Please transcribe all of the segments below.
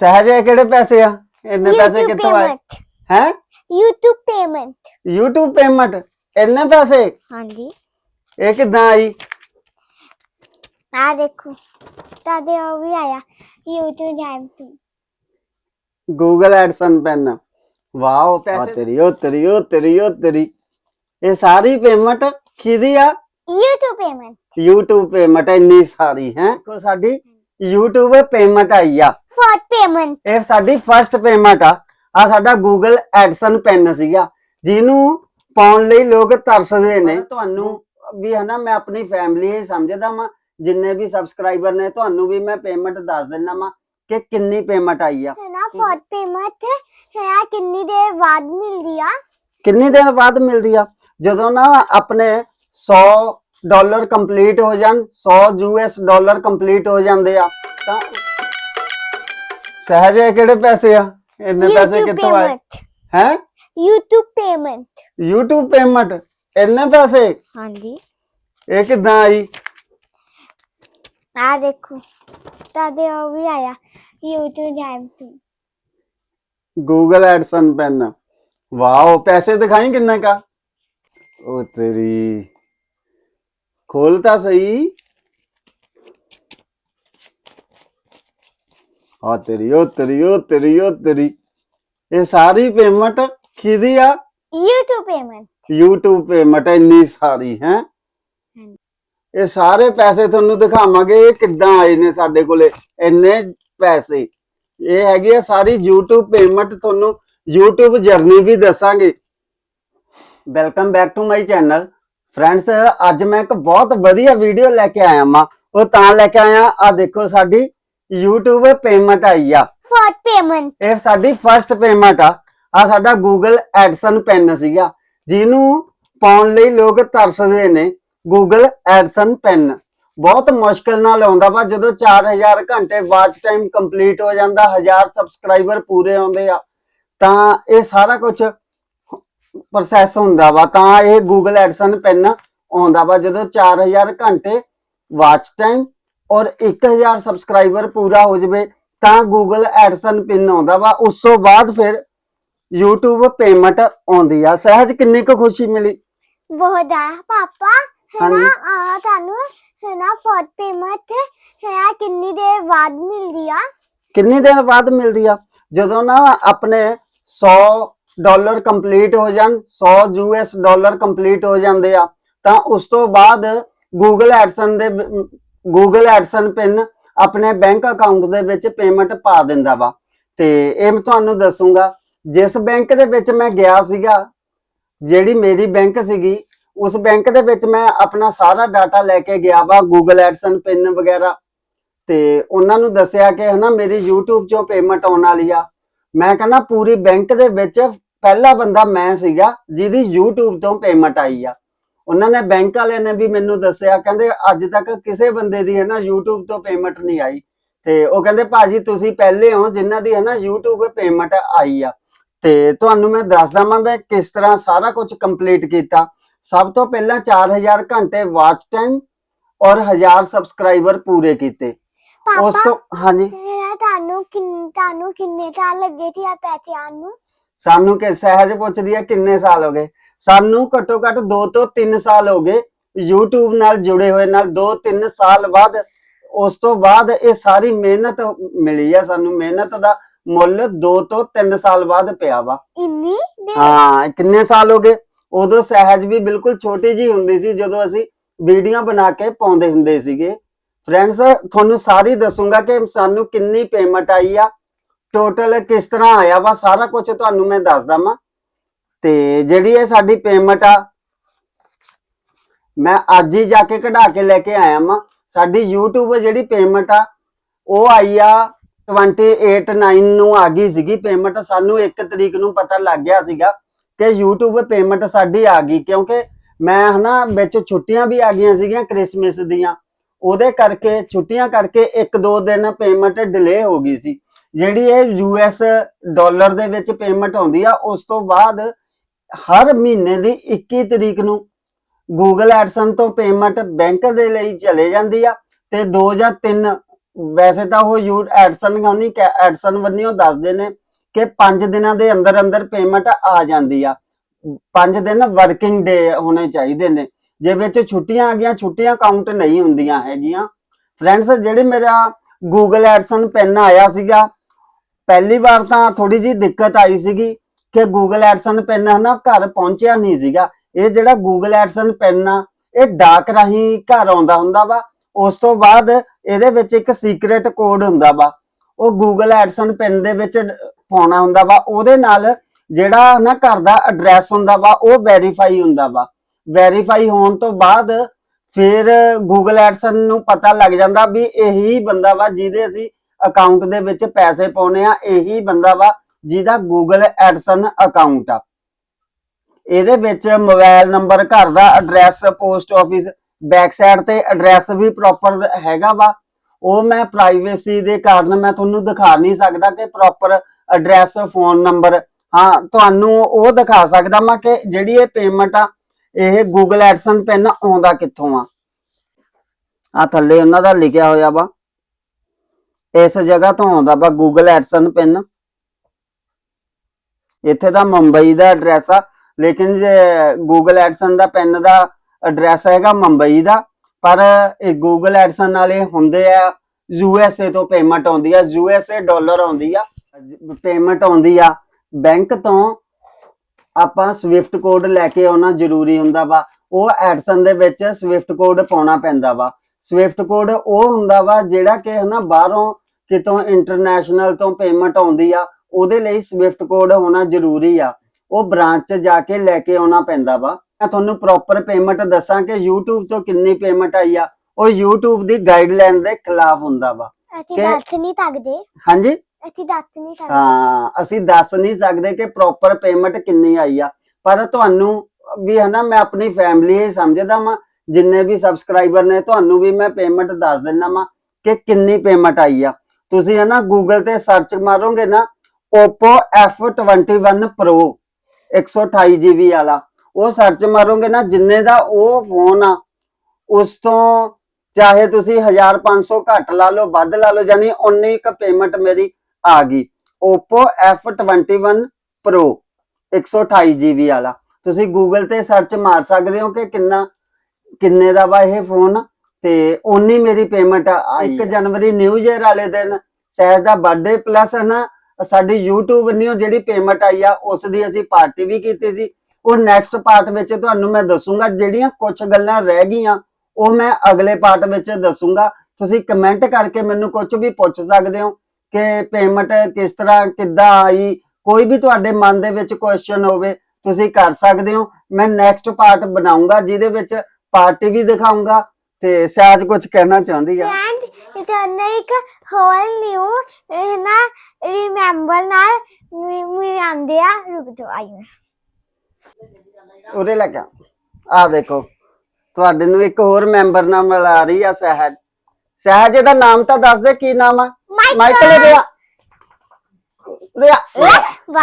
ਸਹਿਜ ਇਹ ਕਿਹੜੇ ਪੈਸੇ ਆ? ਇੰਨੇ ਪੈਸੇ YouTube ਕਿੱਥੋਂ ਆਏ? payment, ਹੈ? YouTube payment YouTube ਪੇਮੈਂਟ ਇੰਨੇ ਪੈਸੇ? ਹਾਂਜੀ। ਇਹ ਕਿੱਦਾਂ ਆਈ? ਆ ਦੇਖੋ ਤਾਦੇ ਉਹ ਵੀ ਆਇਆ YouTube ਗੇਮ ਤੋਂ। ਗੂਗਲ ਐਡਸਨ ਪੈਨ ਵਾਓ ਪੈਸੇ। ਤੇਰੀ ਉਹ ਤੇਰੀ ਉਹ ਤੇਰੀ ਉਹ ਤੇਰੀ। ਇਹ ਸਾਰੀ ਪੇਮੈਂਟ ਕਿਹਦੀ ਆ? YouTube payment YouTube ਪੇਮੈਂਟ ਇੰਨੀ ਸਾਰੀ ਹੈ? ਕੋ ਸਾਡੀ YouTube ਪੇਮੈਂਟ ਆਈ ਆ। Fourth payment ਇਹ ਸਾਡੀ ਫਰਸਟ ਪੇਮੈਂਟ ਆ। ਆ ਸਾਡਾ ਗੂਗਲ ਐਡਸਨ ਪੈਨ ਸੀਗਾ। ਜਿਹਨੂੰ ਪਾਉਣ ਲਈ ਲੋਕ ਤਰਸਦੇ ਨੇ। ਤੁਹਾਨੂੰ ਵੀ ਹਨਾ ਮੈਂ ਆਪਣੀ ਫੈਮਿਲੀ ਹੀ ਸਮਝਦਾ ਵਾਂ। ਜਿੰਨੇ ਵੀ ਸਬਸਕ੍ਰਾਈਬਰ ਨੇ ਤੁਹਾਨੂੰ ਵੀ ਮੈਂ ਪੇਮੈਂਟ ਦੱਸ ਦਿੰਦਾ ਵਾਂ ਕਿ ਕਿੰਨੀ ਪੇਮੈਂਟ ਆਈ ਆ। ਹੈ ਨਾ fourth payment ਹੈ ਕਿੰਨੀ ਦੇਰ ਬਾਅਦ ਮਿਲਦੀ ਆ? ਕਿੰਨੀ ਦਿਨ ਬਾਅਦ ਮਿਲਦੀ ਆ? ਜਦੋਂ ਨਾ ਆਪਣੇ 100 ਡਾਲਰ ਕੰਪਲੀਟ ਹੋ ਜਾਣ 100 ਯੂਐਸ ਡਾਲਰ ਕੰਪਲੀਟ ਹੋ ਜਾਂਦੇ ਆ ਤਾਂ ਸਹਿਜ ਇਹ ਕਿਹੜੇ ਪੈਸੇ ਆ? ਇੰਨੇ ਪੈਸੇ ਕਿੱਥੋਂ ਆਏ? ਹੈ? YouTube payment YouTube ਪੇਮੈਂਟ ਇੰਨੇ ਪੈਸੇ? ਹਾਂਜੀ। ਇਹ ਕਿੱਦਾਂ ਆਈ? ਆ ਦੇਖੋ ਤਾਦੇ ਉਹ ਵੀ ਆਇਆ YouTube ਗੇਮ ਤੋਂ। ਗੂਗਲ ਐਡਸਨ ਪੈਨ ਵਾਓ ਪੈਸੇ ਦਿਖਾਈ ਕਿੰਨੇ ਕਾ? ਉਹ ਤੇਰੀ ਖੋਲ ਤਾਂ ਸਹੀ। ਆ ਤੇਰੀ ਉਹ ਤੇਰੀ ਉਹ ਤੇਰੀ ਉਹ ਤੇਰੀ। ਇਹ ਸਾਰੀ ਪੇਮੈਂਟ ਕਿਹਦੀ ਆ? YouTube payment YouTube ਪੇਮੈਂਟ ਇੰਨੀ ਸਾਰੀ ਹੈ? ਇਹ ਸਾਰੇ ਪੈਸੇ ਤੁਹਾਨੂੰ ਦਿਖਾਵਾਂਗੇ ਇਹ ਕਿੱਦਾਂ ਆਏ ਨੇ ਸਾਡੇ ਕੋਲੇ ਇੰਨੇ ਪੈਸੇ। ਇਹ ਹੈਗੀ ਆ ਸਾਰੀ YouTube ਪੇਮੈਂਟ ਤੁਹਾਨੂੰ YouTube ਜਰਨੀ ਵੀ ਦੱਸਾਂਗੇ। Welcome back to my channel friends ਅੱਜ ਮੈਂ ਇੱਕ ਬਹੁਤ ਵਧੀਆ ਵੀਡੀਓ ਲੈ ਕੇ ਆਇਆ ਮਾਂ ਉਹ ਤਾਂ ਲੈ ਕੇ ਆਇਆ ਆ ਦੇਖੋ ਸਾਡੀ YouTube ਪੇਮੈਂਟ ਆਈ ਆ। Fourth payment ਇਹ ਸਾਡੀ ਫਰਸਟ ਪੇਮੈਂਟ ਆ। ਆ ਸਾਡਾ Google ਐਡਸਨ ਪੈਨ ਸੀਗਾ ਜਿਹਨੂੰ ਪਾਉਣ ਲਈ ਲੋਕ ਤਰਸਦੇ ਨੇ। Google ਐਡਸਨ ਪੈਨ ਬਹੁਤ ਮੁਸ਼ਕਲ ਨਾਲ ਆਉਂਦਾ ਵਾ ਜਦੋਂ 4000 ਘੰਟੇ ਵਾਚ ਟਾਈਮ ਕੰਪਲੀਟ ਹੋ ਜਾਂਦਾ 1000 ਸਬਸਕ੍ਰਾਈਬਰ ਪੂਰੇ ਆਉਂਦੇ ਆ। ਤਾਂ ਇਹ ਸਾਰਾ ਕੁਝ ਪ੍ਰੋਸੈਸ ਹੁੰਦਾ ਵਾ ਤਾਂ ਇਹ Google ਐਡਸਨ ਪੈਨ ਆਉਂਦਾ ਵਾ ਜਦੋਂ 4000 ਘੰਟੇ ਵਾਚ ਟਾਈਮ ਔਰ 1000 ਸਬਸਕ੍ਰਾਈਬਰ ਪੂਰਾ ਹੋ ਜਵੇ ਤਾਂ Google ਐਡਸਨ ਪਿੰਨ ਆਉਂਦਾ ਵਾ। ਉਸ ਤੋਂ ਬਾਅਦ ਫਿਰ YouTube ਪੇਮੈਂਟ ਆਉਂਦੀ ਆ। ਸਹਿਜ ਕਿੰਨੀ ਕੁ ਖੁਸ਼ੀ ਮਿਲੀ? ਬਹੁਤ ਆ। ਪਾਪਾ ਹਾਂਜੀ। ਨਾ ਆ ਤੁਹਾਨੂੰ ਹੈ ਨਾ fourth payment ਹੈ ਕਿੰਨੀ ਦੇਰ ਬਾਅਦ ਮਿਲਦੀ ਆ? ਕਿੰਨੀ ਦਿਨ ਬਾਅਦ ਮਿਲਦੀ ਆ? ਜਦੋਂ ਨਾ ਆਪਣੇ 100 ਡਾਲਰ ਕੰਪਲੀਟ ਹੋ ਜਾਣ 100 ਯੂਐਸ ਡਾਲਰ ਕੰਪਲੀਟ ਹੋ ਜਾਂਦੇ ਆ। ਤਾਂ ਉਸ ਤੋਂ ਬਾਅਦ Google ਐਡਸਨ ਦੇ Google ਐਡਸਨ ਪਿੰਨ ਆਪਣੇ ਬੈਂਕ ਅਕਾਊਂਟ ਦੇ ਵਿੱਚ ਪੇਮੈਂਟ ਪਾ ਦਿੰਦਾ ਵਾ। ਤੇ ਇਹ ਮੈਂ ਤੁਹਾਨੂੰ ਦੱਸੂਗਾ, ਜਿਸ ਬੈਂਕ ਦੇ ਵਿੱਚ ਮੈਂ ਗਿਆ ਸੀਗਾ, ਜਿਹੜੀ ਮੇਰੀ ਬੈਂਕ ਸੀਗੀ, ਉਸ ਬੈਂਕ ਦੇ ਵਿੱਚ ਮੈਂ ਆਪਣਾ ਸਾਰਾ ਡਾਟਾ ਲੈ ਕੇ ਗਿਆ ਵਾ ਗੂਗਲ ਐਡਸਨ ਪਿੰਨ ਵਗੈਰਾ। ਤੇ ਉਹਨਾਂ ਨੂੰ ਦੱਸਿਆ ਕਿ ਹਨਾ, ਮੇਰੀ YouTube ਚੋਂ ਪੇਮੈਂਟ ਆਉਣ ਵਾਲੀ ਆ। ਮੈਂ ਕਹਿੰਦਾ ਪੂਰੀ ਬੈਂਕ ਦੇ ਵਿੱਚ ਪਹਿਲਾ ਬੰਦਾ ਮੈਂ ਸੀਗਾ ਜਿਹਦੀ YouTube ਤੋਂ ਪੇਮੈਂਟ ਆਈ ਆ। ਉਹਨਾਂ ਨੇ ਬੈਂਕ ਵਾਲਿਆਂ ਨੇ ਵੀ ਮੈਨੂੰ ਦੱਸਿਆ ਕਹਿੰਦੇ ਅੱਜ ਤੱਕ ਕਿਸੇ ਬੰਦੇ ਦੀ ਹਨਾ YouTube ਤੋਂ ਪੇਮੈਂਟ ਨਹੀਂ ਆਈ। ਤੇ ਉਹ ਕਹਿੰਦੇ ਭਾਜੀ ਤੁਸੀਂ ਪਹਿਲੇ ਹੋ ਜਿਨ੍ਹਾਂ ਦੀ ਹਨਾ YouTube ਪੇਮੈਂਟ ਆਈ ਆ। ਤੇ ਤੁਹਾਨੂੰ ਮੈਂ ਦੱਸਦਾ ਮੈਂ ਮੈਂ ਕਿਸ ਤਰ੍ਹਾਂ ਸਾਰਾ ਕੁਝ ਕੰਪਲੀਟ ਕੀਤਾ। ਸਭ ਤੋਂ ਪਹਿਲਾਂ 4000 ਘੰਟੇ ਵਾਚ ਟਾਈਮ ਔਰ 1000 ਸਬਸਕ੍ਰਾਈਬਰ ਪੂਰੇ ਕੀਤੇ। ਉਸ ਤੋਂ ਹਾਂਜੀ। ਤੁਹਾਨੂੰ ਕਿੰਨ ਤੁਹਾਨੂੰ ਕਿੰਨੇ ਸਾਲ ਲੱਗੇ ਸੀ ਆ ਪੈਸੇ ਨੂੰ? ਸਾਨੂੰ ਕਿ ਸਹਿਜ ਪੁੱਛਦੀ ਆ ਕਿੰਨੇ ਸਾਲ ਹੋ ਗਏ? ਸਾਨੂੰ ਘੱਟੋ ਘੱਟ 2 ਤੋਂ 3 ਸਾਲ ਹੋ ਗਏ YouTube ਨਾਲ ਜੁੜੇ ਹੋਏ ਨਾਲ। 2-3 ਸਾਲ ਬਾਅਦ ਉਸ ਤੋਂ ਬਾਅਦ ਇਹ ਸਾਰੀ ਮਿਹਨਤ ਮਿਲੀ ਆ ਸਾਨੂੰ। ਮਿਹਨਤ ਦਾ ਮੁੱਲ 2 ਤੋਂ 3 ਸਾਲ ਬਾਅਦ ਪਿਆ ਵਾ। ਇੰਨੀ ਦੇਰ ਹਾਂ ਕਿੰਨੇ ਸਾਲ ਹੋ ਗਏ? ਉਦੋਂ ਸਹਿਜ ਵੀ ਬਿਲਕੁਲ ਛੋਟੀ ਜੀ ਹੁੰਦੀ ਸੀ ਜਦੋਂ ਅਸੀਂ ਵੀਡੀਓ ਬਣਾ ਕੇ ਪਾਉਂਦੇ ਹੁੰਦੇ ਸੀਗੇ। ਫਰੈਂਡਸ ਤੁਹਾਨੂੰ ਸਾਰੀ ਦੱਸੂਗਾ ਕਿ ਸਾਨੂੰ ਕਿੰਨੀ ਪੇਮੈਂਟ ਆਈ ਆ। ਟੋਟਲ ਕਿਸ ਤਰ੍ਹਾਂ ਆਇਆ ਵਾ, ਸਾਰਾ ਕੁਝ ਤੁਹਾਨੂੰ ਮੈਂ ਦੱਸ ਦਵਾਂ। ਤੇ ਜਿਹੜੀ ਇਹ ਸਾਡੀ ਪੇਮੈਂਟ ਆ, ਮੈਂ ਅੱਜ ਹੀ ਜਾ ਕੇ ਕਢਾ ਕੇ ਲੈ ਕੇ ਆਇਆ ਵਾਂ। ਸਾਡੀ YouTube ਜਿਹੜੀ ਪੇਮੈਂਟ ਆ, ਉਹ ਆਈ ਆ 289 ਨੂੰ ਆ ਗਈ ਸੀਗੀ ਪੇਮੈਂਟ ਸਾਨੂੰ 1 ਤਰੀਕ ਨੂੰ ਪਤਾ ਲੱਗ ਗਿਆ ਸੀਗਾ ਕਿ YouTube ਪੇਮੈਂਟ ਸਾਡੀ ਆ ਗਈ, ਕਿਉਂਕਿ ਮੈਂ ਹਨਾ ਵਿੱਚ ਛੁੱਟੀਆਂ ਵੀ ਆ ਗਈਆਂ ਸੀਗੀਆਂ ਕ੍ਰਿਸਮਸ ਦੀਆਂ। ਉਹਦੇ ਕਰਕੇ, ਛੁੱਟੀਆਂ ਕਰਕੇ 1-2 ਦਿਨ ਪੇਮੈਂਟ ਡਿਲੇ ਹੋ ਗਈ ਸੀ। ਜਿਹੜੀ ਇਹ ਯੂਐਸ ਡਾਲਰ ਦੇ ਵਿੱਚ ਪੇਮੈਂਟ ਆਉਂਦੀ ਆ, ਉਸ ਤੋਂ ਬਾਅਦ ਹਰ ਮਹੀਨੇ ਦੀ 21 ਤਰੀਕ ਨੂੰ Google ਐਡਸਨ ਤੋਂ ਪੇਮੈਂਟ ਬੈਂਕ ਦੇ ਲਈ ਚਲੇ ਜਾਂਦੀ ਆ ਤੇ 2 ਜਾਂ 3 ਵੈਸੇ ਤਾਂ ਉਹ ਯੂ ਐਡਸਨ ਗਾਉਣੀ ਐਡਸਨ ਬੰਨਿਓ ਦੱਸਦੇ ਨੇ ਕਿ 5 ਦਿਨਾਂ ਦੇ ਅੰਦਰ ਅੰਦਰ ਪੇਮੈਂਟ ਆ ਜਾਂਦੀ ਆ। 5 ਦਿਨ ਵਰਕਿੰਗ ਡੇ ਹੋਣੇ ਚਾਹੀਦੇ ਨੇ। ਜੇ ਵਿੱਚ ਛੁੱਟੀਆਂ ਆ ਗਈਆਂ, ਛੁੱਟੀਆਂ ਕਾਊਂਟ ਨਹੀਂ ਹੁੰਦੀਆਂ ਹੈਗੀਆਂ। ਫਰੈਂਡਸ ਜਿਹੜੇ ਮੇਰਾ ਗੂਗਲ ਐਡਸਨ ਪੈਨ ਆਇਆ ਸੀਗਾ, ਪਹਿਲੀ ਵਾਰ ਤਾਂ ਥੋੜੀ ਜੀ ਦਿੱਕਤ ਆਈ ਸੀਗੀ ਕਿ ਗੂਗਲ ਐਡਸਨ ਪੈਨ ਹਨਾ ਘਰ ਪਹੁੰਚਿਆ ਨਹੀਂ ਸੀਗਾ। ਇਹ ਜਿਹੜਾ ਗੂਗਲ ਐਡਸਨ ਪੈਨ ਆ, ਇਹ ਡਾਕ ਰਾਹੀਂ ਘਰ ਆਉਂਦਾ ਹੁੰਦਾ ਵਾ। ਉਸ ਤੋਂ ਬਾਅਦ ਇਹਦੇ ਵਿੱਚ ਇੱਕ ਸੀਕ੍ਰੇਟ ਕੋਡ ਹੁੰਦਾ ਵਾ। ਉਹ ਗੂਗਲ ਐਡਸਨ ਪੈਨ ਦੇ ਵਿੱਚ ਪਾਉਣਾ ਹੁੰਦਾ ਵਾ। ਉਹਦੇ ਨਾਲ ਜਿਹੜਾ ਨਾ ਘਰ ਦਾ ਐਡਰੈਸ ਹੁੰਦਾ ਵਾ, ਉਹ ਵੈਰੀਫਾਈ ਹੁੰਦਾ ਵਾ। ਵੈਰੀਫਾਈ ਹੋਣ ਤੋਂ ਬਾਅਦ ਫਿਰ ਗੂਗਲ ਐਡਸਨ ਨੂੰ ਪਤਾ ਲੱਗ ਜਾਂਦਾ ਵੀ ਇਹੀ ਬੰਦਾ ਵਾ ਜਿਹਦੇ ਅਸੀਂ ਅਕਾਊਂਟ ਦੇ ਵਿੱਚ ਪੈਸੇ ਪਾਉਨੇ ਆ ਇਹੀ ਬੰਦਾ ਵਾ ਜਿਹਦਾ ਗੂਗਲ ਐਡਸਨ ਅਕਾਊਂਟ ਆ। ਇਹਦੇ ਵਿੱਚ ਮੋਬਾਈਲ ਨੰਬਰ ਘਰ ਦਾ address post office back side ਤੇ ਐਡਰੈਸ ਵੀ ਪ੍ਰੋਪਰ ਹੈਗਾ ਵਾ। ਉਹ ਮੈਂ ਪ੍ਰਾਈਵੇਸੀ ਦੇ ਕਾਰਨ ਮੈਂ ਤੁਹਾਨੂੰ ਦਿਖਾ ਨਹੀਂ ਸਕਦਾ ਕਿ ਪ੍ਰੋਪਰ ਐਡਰੈਸ ਫੋਨ ਨੰਬਰ ਹਾਂ, ਤੁਹਾਨੂੰ ਉਹ ਦਿਖਾ ਸਕਦਾ ਮੈਂ ਕਿ ਜਿਹੜੀ ਇਹ ਪੇਮੈਂਟ ਆ ਇਹ ਗੂਗਲ ਐਡਸਨ ਪੈਨ ਆਉਂਦਾ ਕਿੱਥੋਂ ਆ? ਆ ਥੱਲੇ ਉਹਨਾਂ ਦਾ ਲਿਖਿਆ ਹੋਇਆ ਵਾ। ਇਸ ਜਗ੍ਹਾ ਤੋਂ ਆਉਂਦਾ ਵਾ ਗੂਗਲ ਐਡਸਨ ਪੈਨ ਇੱਥੇ ਤਾਂ ਮੁੰਬਈ ਦਾ ਐਡਰੈਸ ਆ, ਲੇਕਿਨ ਜੇ ਗੂਗਲ ਐਡਸਨ ਦਾ ਪੈਨ ਦਾ ਐਡਰੈਸ ਹੈਗਾ ਮੁੰਬਈ ਦਾ, ਪਰ ਇਹ ਗੂਗਲ ਐਡਸਨ ਵਾਲੇ ਹੁੰਦੇ ਆ ਯੂ ਐਸ ਏ ਤੋਂ ਪੇਮੈਂਟ ਆਉਂਦੀ ਆ ਯੂ ਐਸ ਏ ਡਾਲਰ ਆਉਂਦੀ ਆ ਪੇਮੈਂਟ ਆਉਂਦੀ ਆ ਬੈਂਕ ਤੋਂ ਆਪਾਂ ਸਵਿਫਟ ਕੋਡ ਲੈ ਕੇ ਆਉਣਾ ਜ਼ਰੂਰੀ ਹੁੰਦਾ ਵਾ। ਉਹ ਐਡਸਨ ਦੇ ਵਿੱਚ ਸਵਿਫਟ ਕੋਡ ਪਾਉਣਾ ਪੈਂਦਾ ਵਾ। ਸਵਿਫਟ ਕੋਡ ਉਹ ਹੁੰਦਾ ਵਾ ਜਿਹੜਾ ਕਿ ਹਨਾ ਬਾਹਰੋਂ ਕਿਤੋਂ ਇੰਟਰਨੈਸ਼ਨਲ ਤੋਂ ਪੇਮੈਂਟ ਆਉਂਦੀ ਆ ਉਹਦੇ ਲਈ ਸਵਿਫਟ ਕੋਡ ਹੋਣਾ ਜ਼ਰੂਰੀ ਆ। ਉਹ ਬ੍ਰਾਂਚ 'ਚ ਜਾ ਕੇ ਲੈ ਕੇ ਆਉਣਾ ਪੈਂਦਾ ਵਾ। ਮੈਂ ਤੁਹਾਨੂੰ ਪ੍ਰੋਪਰ ਪੇਮੈਂਟ ਦੱਸਾਂ ਕਿ YouTube ਤੋਂ ਕਿੰਨੀ ਪੇਮੈਂਟ ਆਈ ਆ। ਉਹ YouTube ਦੀ ਗਾਈਡਲਾਈਨ ਦੇ ਖਿਲਾਫ ਹੁੰਦਾ ਵਾ। ਅਸੀਂ ਕਿ- ਦੱਸ ਨਹੀਂ ਸਕਦੇ ਹਾਂਜੀ? ਅਸੀਂ ਦੱਸ ਨਹੀਂ ਸਕਦੇ। ਹਾਂ, ਅਸੀਂ ਦੱਸ ਨਹੀਂ ਸਕਦੇ ਕਿ ਪ੍ਰੋਪਰ ਪੇਮੈਂਟ ਕਿੰਨੀ ਆਈ ਆ। ਪਰ ਤੁਹਾਨੂੰ ਵੀ ਹਨਾ ਮੈਂ ਆਪਣੀ ਫੈਮਿਲੀ ਹੀ ਸਮਝਦਾ ਵਾਂ। ਜਿੰਨੇ ਵੀ ਸਬਸਕ੍ਰਾਈਬਰ ਨੇ, ਤੁਹਾਨੂੰ ਵੀ ਮੈਂ ਪੇਮੈਂਟ ਦੱਸ ਦਿੰਦਾ ਵਾਂ ਕਿ ਕਿੰਨੀ ਪੇਮੈਂਟ ਆਈ ਆ। ਤੁਸੀਂ ਹਨਾ ਗੂਗਲ ਤੇ ਸਰਚ ਮਾਰੋਗੇ ਨਾ, Oppo F21 Pro 128 GB ਵਾਲਾ। ਉਹ ਸਰਚ ਮਾਰੋਗੇ ਨਾ, ਜਿੰਨੇ ਦਾ ਉਹ ਫੋਨ ਆ, ਉਸ ਤੋਂ ਚਾਹੇ ਤੁਸੀਂ 1500 ਘੱਟ ਲਾ ਲਓ, ਵੱਧ ਲਾ ਲਓ, ਯਾਨੀ ਉਨੀ ਕ ਪੇਮੈਂਟ ਮੇਰੀ ਆ ਗਈ। Oppo F21 Pro 128 GB ਵਾਲਾ। ਤੁਸੀਂ Google ਤੇ ਸਰਚ ਮਾਰ ਸਕਦੇ ਹੋ ਕਿ ਕਿੰਨਾ ਕਿੰਨੇ ਦਾ ਵਾ ਇਹ ਫੋਨ ਤੇ ਉਨੀ ਮੇਰੀ ਪੇਮੈਂਟ ਆਈ 1 ਜਨਵਰੀ ਨਿਊ ਇਅਰ ਵਾਲੇ ਦਿਨ ਸਹਿਜ ਦਾ ਬਰਥਡੇ ਪਲੱਸ ਨਾ ਸਾਡੀ YouTube ਨਿਊ ਜਿਹੜੀ ਪੇਮੈਂਟ ਆਈ ਆ ਉਸ ਦੀ ਅਸੀਂ ਪਾਰਟੀ ਵੀ ਕੀਤੀ ਸੀ। ਉਹ ਨੈਕਸਟ ਪਾਰਟ ਵਿੱਚ ਤੁਹਾਨੂੰ ਮੈਂ ਦੱਸੂਗਾ ਜਿਹੜੀਆਂ ਕੁਝ ਗੱਲਾਂ ਰਹਿ ਗਈਆਂ ਉਹ ਮੈਂ ਅਗਲੇ ਪਾਰਟ ਵਿੱਚ ਦੱਸੂਗਾ। ਤੁਸੀਂ ਕਮੈਂਟ ਕਰਕੇ ਮੈਨੂੰ ਕੁਝ ਵੀ ਪੁੱਛ ਸਕਦੇ ਹੋ। ਕਿ ਪੇਮੈਂਟ ਕਿਸ ਤਰ੍ਹਾਂ ਕਿੱਦਾਂ ਆਈ ਕੋਈ ਵੀ ਤੁਹਾਡੇ ਮਨ ਦੇ ਵਿੱਚ ਕੁਐਸਚਨ ਹੋਵੇ ਤੁਸੀਂ ਕਰ ਸਕਦੇ ਹੋ। ਮੈਂ ਨੈਕਸਟ ਪਾਰਟ ਬਣਾਉਂਗਾ ਜਿਹਦੇ ਵਿੱਚ ਪਾਰਟੀ ਵੀ ਦਿਖਾਉਂਗਾ ਤੇ ਸਹਿਜ ਕੁਝ ਕਹਿਣਾ ਚਾਹੁੰਦੀ ਆ। ਫਰੈਂਡ ਇਤਨਾ ਇੱਕ ਹੋਰ ਨਿਊ ਇਹ ਨਾ ਰਿਮੈਂਬਰ ਨਾਲ ਮਿਲਾਂਦੇ ਆ ਰੁਕ ਜਾਓ ਆਈ ਉਰੇ ਲੈ ਕੇ ਆ ਦੇਖੋ ਤੁਹਾਡੇ ਨੂੰ ਇੱਕ ਹੋਰ ਮੈਂਬਰ ਨਾਲ ਮਿਲਾ ਰਹੀ ਆ ਸਹਿਜ। ਸਹਿਜ ਇਹਦਾ ਨਾਮ ਤਾਂ ਦੱਸ ਦੇ ਕੀ ਨਾਮ ਆ? ਮਾਈਕਲ। ਰਿਆ। ਰਿਆ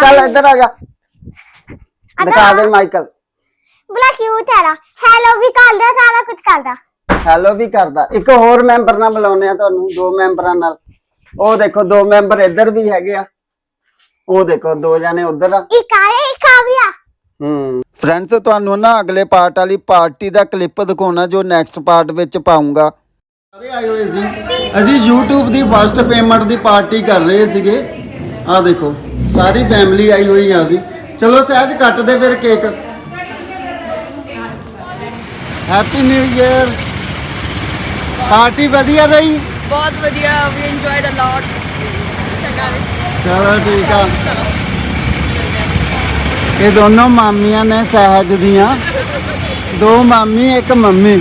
ਚੱਲ ਇੱਧਰ ਆ ਜਾ। ਦਿਖਾ ਦੇ ਮਾਈਕਲ। ਬੜਾ ਕਿਊਟ ਹੈ ਨਾ ਹੈਲੋ ਵੀ ਕਰਦਾ ਸਾਰਾ ਕੁਝ ਕਰਦਾ। ਹੈਲੋ ਵੀ ਕਰਦਾ। ਇੱਕ ਹੋਰ ਮੈਂਬਰ ਨਾਲ ਮਿਲਾਉਂਦੇ ਆ ਤੁਹਾਨੂੰ ਦੋ ਮੈਂਬਰਾਂ ਨਾਲ। ਉਹ ਦੇਖੋ ਦੋ ਮੈਂਬਰ ਇੱਧਰ ਵੀ ਹੈਗੇ ਆ। ਉਹ ਦੇਖੋ ਦੋ ਜਾਨੇ ਉੱਧਰ ਆ। ਇੱਕ ਆਇਆ ਇੱਕ ਆ ਗਿਆ ਹੂੰ। ਫਰੈਂਡਸ ਤੁਹਾਨੂੰ ਨਾ ਅਗਲੇ ਪਾਰਟ ਵਾਲੀ ਪਾਰਟੀ ਦਾ ਕਲਿੱਪ ਦਿਖਾਉਣਾ ਜੋ ਨੈਕਸਟ ਪਾਰਟ ਵਿੱਚ ਪਾਉਂਗਾ ਸਾਰੇ ਆਏ ਹੋਏ ਸੀ। ਅਸੀਂ YouTube ਦੀ ਫਸਟ ਪੇਮੈਂਟ ਦੀ ਪਾਰਟੀ ਕਰ ਰਹੇ ਸੀਗੇ। ਆਹ ਦੇਖੋ ਸਾਰੀ ਫੈਮਿਲੀ ਆਈ ਹੋਈ ਆ ਅਸੀਂ। ਚਲੋ ਸਹਿਜ ਕੱਟ ਦੇ ਫਿਰ cake happy new year party ਵਧੀਆ ਰਹੀ? ਬਹੁਤ ਵਧੀਆ ਵੀ ਇੰਜੋਇਡ ਅ ਲੋਟ ਚਲੋ ਠੀਕ ਆ। ਇਹ ਦੋਨੋਂ ਮਾਮੀਆਂ ਨੇ ਸਹਿਜ ਦੀਆਂ। ਦੋ ਮਾਮੀ ਇੱਕ ਮੰਮੀ।